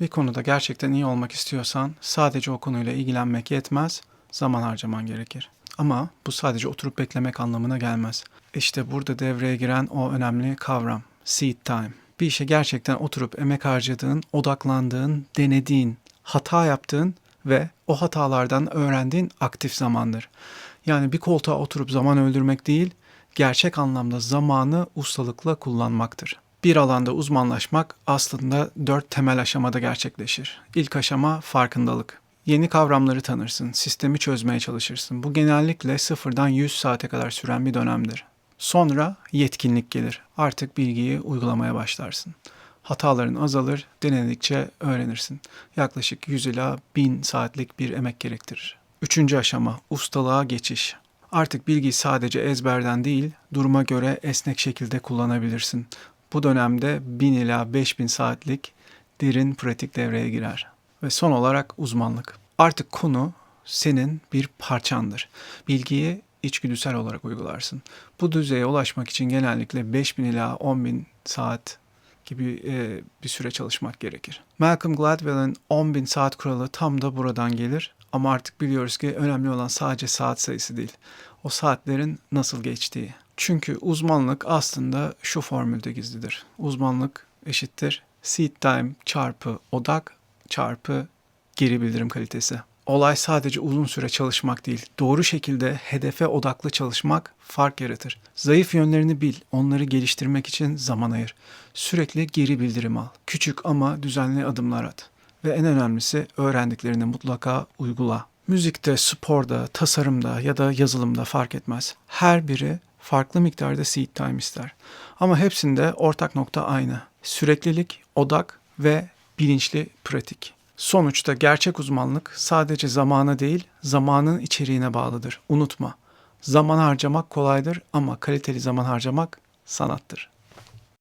Bir konuda gerçekten iyi olmak istiyorsan sadece o konuyla ilgilenmek yetmez, zaman harcaman gerekir. Ama bu sadece oturup beklemek anlamına gelmez. İşte burada devreye giren o önemli kavram, seed time. Bir işe gerçekten oturup emek harcadığın, odaklandığın, denediğin, hata yaptığın ve o hatalardan öğrendiğin aktif zamandır. Yani bir koltuğa oturup zaman öldürmek değil, gerçek anlamda zamanı ustalıkla kullanmaktır. Bir alanda uzmanlaşmak aslında dört temel aşamada gerçekleşir. İlk aşama farkındalık. Yeni kavramları tanırsın, sistemi çözmeye çalışırsın. Bu genellikle sıfırdan 100 saate kadar süren bir dönemdir. Sonra yetkinlik gelir. Artık bilgiyi uygulamaya başlarsın. Hataların azalır, denedikçe öğrenirsin. Yaklaşık 100 ila 1000 saatlik bir emek gerektirir. Üçüncü aşama ustalığa geçiş. Artık bilgiyi sadece ezberden değil, duruma göre esnek şekilde kullanabilirsin. Bu dönemde 1000 ila 5000 saatlik derin pratik devreye girer. Ve son olarak uzmanlık. Artık konu senin bir parçandır. Bilgiyi içgüdüsel olarak uygularsın. Bu düzeye ulaşmak için genellikle 5000 ila 10.000 saat gibi e, bir süre çalışmak gerekir. Malcolm Gladwell'in 10.000 saat kuralı tam da buradan gelir. Ama artık biliyoruz ki önemli olan sadece saat sayısı değil. O saatlerin nasıl geçtiği. Çünkü uzmanlık aslında şu formülde gizlidir. Uzmanlık eşittir seed time çarpı odak çarpı geri bildirim kalitesi. Olay sadece uzun süre çalışmak değil, doğru şekilde hedefe odaklı çalışmak fark yaratır. Zayıf yönlerini bil, onları geliştirmek için zaman ayır. Sürekli geri bildirim al. Küçük ama düzenli adımlar at. Ve en önemlisi öğrendiklerini mutlaka uygula. Müzikte, sporda, tasarımda ya da yazılımda fark etmez. Her biri farklı miktarda seed time ister. Ama hepsinde ortak nokta aynı. Süreklilik, odak ve bilinçli pratik. Sonuçta gerçek uzmanlık sadece zamana değil, zamanın içeriğine bağlıdır. Unutma. Zaman harcamak kolaydır ama kaliteli zaman harcamak sanattır.